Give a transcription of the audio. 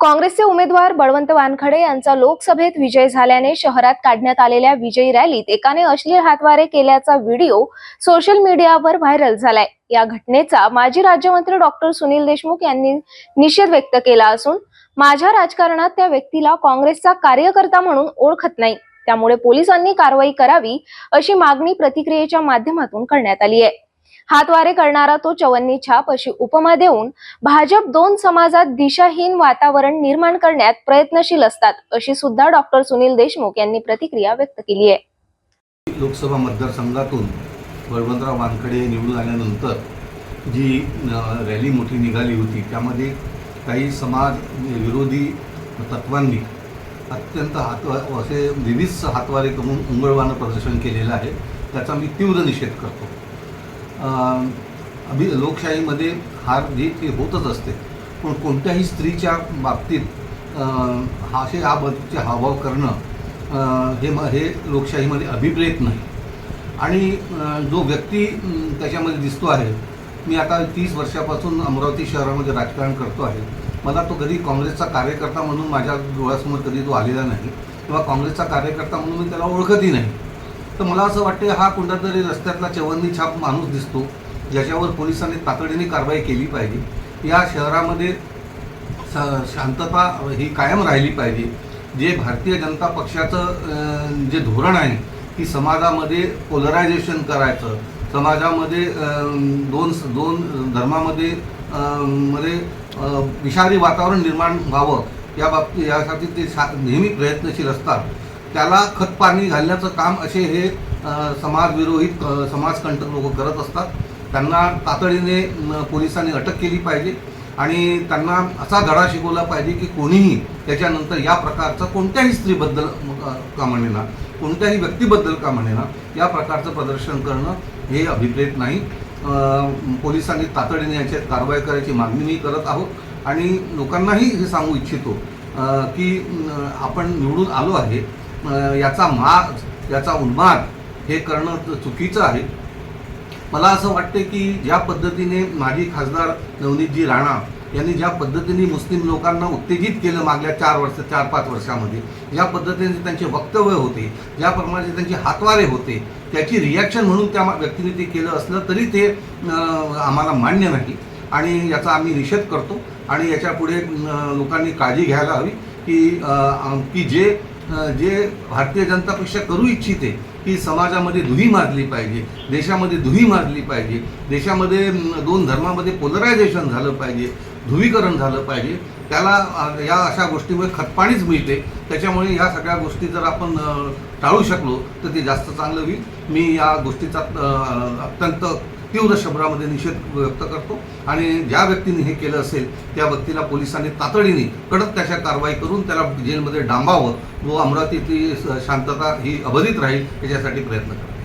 काँग्रेसचे उमेदवार बळवंत वानखडे यांचा लोकसभेत विजय झाल्याने शहरात काढण्यात आलेल्या विजयी रॅलीत एकाने अश्लील हातवारे केल्याचा व्हिडिओ सोशल मीडियावर व्हायरल झालाय. या घटनेचा माजी राज्यमंत्री डॉक्टर सुनील देशमुख यांनी निषेध व्यक्त केला असून माझ्या राजकारणात त्या व्यक्तीला काँग्रेसचा कार्यकर्ता म्हणून ओळखत नाही. त्यामुळे पोलिसांनी कारवाई करावी अशी मागणी प्रतिक्रियेच्या माध्यमातून करण्यात आली आहे. हातवारे करणारा तो चवन्नी छाप अशी उपमा देऊन भाजप दोन समाजात दिशाहीन वातावरण निर्माण करण्यात प्रयत्नशील असतात अशी सुद्धा डॉक्टर सुनील देशमुख यांनी प्रतिक्रिया व्यक्त केली आहे. लोकसभा मतदारसंघातून बळवंतराव वानखडे निवडून आल्यानंतर जी रॅली मोठी निघाली होती त्यामध्ये काही समाज विरोधी तत्वांनी अत्यंत हात असे विविध हातवारे करून उंगळवानं प्रदर्शन केलेलं आहे त्याचा मी तीव्र निषेध करतो. अभि लोकशाहीमध्ये हार जीत ही होतच असते. पण कोणत्याही स्त्रीच्या बाबतीत हा असे हा बदचे हावभाव करणं हे म हे लोकशाहीमध्ये अभिप्रेत नाही. आणि जो व्यक्ती त्याच्यामध्ये दिसतो आहे मी आता तीस वर्षापासून अमरावती शहरामध्ये राजकारण करतो आहे. मला तो कधी काँग्रेसचा कार्यकर्ता म्हणून माझ्या डोळ्यासमोर कधी तो आलेला नाही. किंवा काँग्रेसचा कार्यकर्ता म्हणून मी त्याला ओळखतही नाही. तर मला असं वाटते हा कोणता रस्त्यातला चवन्नी छाप माणूस दिसतो ज्याच्यावर पोलिसांनी तातडीने कारवाई केली पाहिजे. या शहरामध्ये स- शांतता ही कायम राहिली पाहिजे. जे भारतीय जनता पक्षाचं जे धोरण आहे की समाजामध्ये पोलरायझेशन करायचं समाजामध्ये दोन दोन धर्मामध्ये मध्ये विषारी वातावरण निर्माण व्हावं या बाबतीत यासाठी ते सा- नेहमी प्रयत्नशील असतात. त्याला खतपाणी घालण्याचं काम असे हे समाजविरोहित समाजकंटक लोक करत असतात. त्यांना तातडीने पोलिसांनी अटक केली पाहिजे आणि त्यांना असा धडा शिकवला पाहिजे की कोणीही त्याच्यानंतर या प्रकारचं कोणत्याही स्त्रीबद्दल का म्हणेना कोणत्याही व्यक्तीबद्दल का म्हणेना या प्रकारचं प्रदर्शन करणं हे अभिप्रेत नाही. पोलिसांनी तातडीने याच्यात कारवाई करायची मागणी मी करत आहोत आणि लोकांनाही हे सांगू इच्छितो की आपण निवडून आलो आहे याचा माज याचा उन्माद हे करणं चुकीचं आहे. मला असं वाटते की ज्या पद्धतीने माजी खासदार नवनीतजी राणा यांनी ज्या पद्धतीने मुस्लिम लोकांना उत्तेजित केलं मागल्या चार वर्ष चार पाच वर्षामध्ये ज्या पद्धतीने त्यांचे वक्तव्य होते ज्याप्रमाणे त्यांचे हातवारे होते त्याची रिॲक्शन म्हणून त्या व्यक्तीने ते केलं असलं तरी ते आम्हाला मान्य नाही. आणि याचा आम्ही निषेध करतो. आणि याच्यापुढे लोकांनी काळजी घ्यायला हवी की की जे जे भारतीय जनता पक्ष करू इच्छिते की समाजामध्ये दुही माजली पाहिजे देशामध्ये दुही माजली पाहिजे देशामध्ये दोन धर्मामध्ये पोलरायझेशन झालं पाहिजे ध्रुवीकरण झालं पाहिजे त्याला या अशा गोष्टीमुळे खतपाणीच मिळते. त्याच्यामुळे या सगळ्या गोष्टी जर आपण टाळू शकलो तर ते जास्त चांगलं होईल. मी या गोष्टीचा अत्यंत तीव्र शब्दामध्ये निषेध व्यक्त करतो. आणि ज्या व्यक्तीने हे केलं असेल त्या व्यक्तीला पोलिसांनी तातडीने कडक त्याच्या कारवाई करून त्याला जेलमध्ये डांबावं व अमरावतीतली शांतता ही अबाधित राहील याच्यासाठी प्रयत्न करा.